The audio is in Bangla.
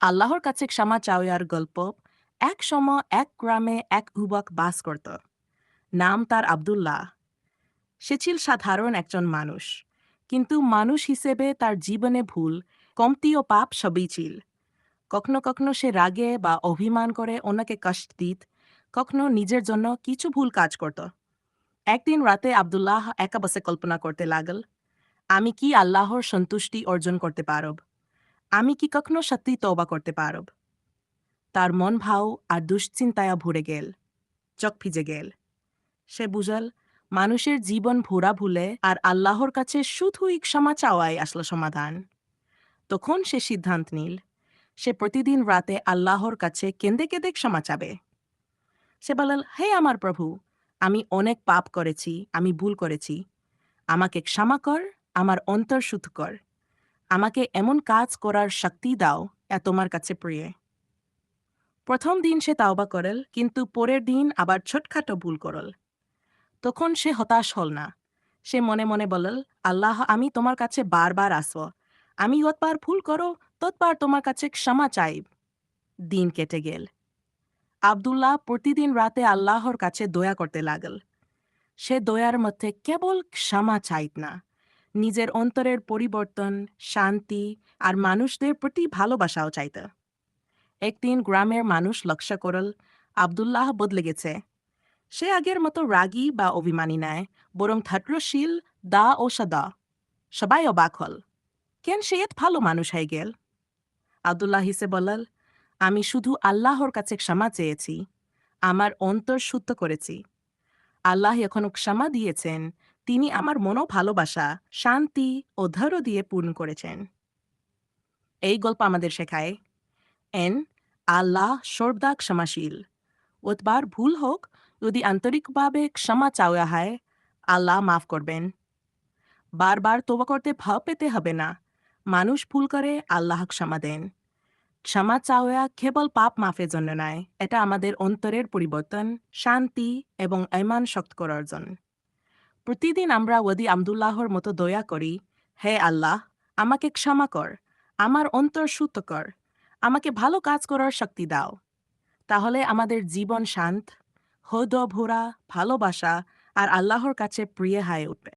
আল্লাহর কাছে ক্ষমা চাওয়ার গল্প এক সময় এক গ্রামে এক যুবক বাস করত। নাম তার আব্দুল্লাহ। সে ছিল সাধারণ একজন মানুষ, কিন্তু মানুষ হিসেবে তার জীবনে ভুল, কমতি ও পাপ সবই ছিল। কখনো কখনো সে রাগে বা অভিমান করে অন্যকে কষ্ট দিত, কখনো নিজের জন্য কিছু ভুল কাজ করত। একদিন রাতে আব্দুল্লাহ একা বসে কল্পনা করতে লাগল, আমি কি আল্লাহর সন্তুষ্টি অর্জন করতে পারব? আমি কি কখনো সত্যি তওবা করতে পারব? তার মন ভাও আর দুশ্চিন্তায় ভরে গেল, চোখ ভিজে গেল। সে বুঝল, মানুষের জীবন ভোরা ভুলে আর আল্লাহর কাছে শুধুই ক্ষমা চাওয়াই আসলো সমাধান। তখন সে সিদ্ধান্ত নিল, সে প্রতিদিন রাতে আল্লাহর কাছে কেঁদে কেঁদে ক্ষমা চাবে। সে বলল, হে আমার প্রভু, আমি অনেক পাপ করেছি, আমি ভুল করেছি। আমাকে ক্ষমা কর, আমার অন্তর শুদ্ধ কর। আমাকে এমন কাজ করার শক্তি দাও, এ তোমার কাছে প্রিয়। প্রথম দিন সে তাওবা করল, কিন্তু পরের দিন আবার ছোটখাটো ভুল করল। তখন সে হতাশ হল না। সে মনে মনে বলল, আল্লাহ, আমি তোমার কাছে বারবার আসব। আমি যতবার ভুল করো, ততবার তোমার কাছে ক্ষমা চাইব দিন কেটে গেল। আবদুল্লাহ প্রতিদিন রাতে আল্লাহর কাছে দয়া করতে লাগল। সে দয়ার মধ্যে কেবল ক্ষমা চাইত না। নিজের অন্তরের পরিবর্তন, শান্তি আর মানুষদের প্রতি ভালোবাসাও চাইত। একদিন গ্রামের মানুষ লক্ষ্য করল, আবদুল্লাহ বদলে গেছে। সে আগের মতো রাগী বা অভিমানী নয়, বরং থাট্রশীল দা ও সদা। সবাই অবাক হল, কেন সে এত ভালো মানুষ হয়ে গেল? আবদুল্লাহ হিসে বলল, আমি শুধু আল্লাহর কাছে ক্ষমা চেয়েছি, আমার অন্তর শুদ্ধ করেছি। আল্লাহ এখনও ক্ষমা দিয়েছেন তিনি আমার মনো ভালোবাসা, শান্তি ও ধৈর্য দিয়ে পূর্ণ করেছেন। এই গল্প আমাদের শেখায়, এন আল্লাহ সর্বদা ক্ষমাশীল। ওতবার ভুল হোক, যদি আন্তরিকভাবে ক্ষমা চাওয়া হয়, আল্লাহ মাফ করবেন। বারবার তোবা করতে ভাব পেতে হবে না। মানুষ ভুল করে, আল্লাহ ক্ষমা দেন। ক্ষমা চাওয়া কেবল পাপ মাফের জন্য নয়, এটা আমাদের অন্তরের পরিবর্তন, শান্তি এবং ইমান শক্ত করার জন্য। প্রতিদিন আমরা ওদি আমদুল্লাহর মতো দয়া করি, হে আল্লাহ, আমাকে ক্ষমা কর, আমার অন্তর সুত কর, আমাকে ভালো কাজ করার শক্তি দাও। তাহলে আমাদের জীবন শান্ত হদ ভোরা ভালোবাসা আর আল্লাহর কাছে প্রিয় হয়ে উঠবে।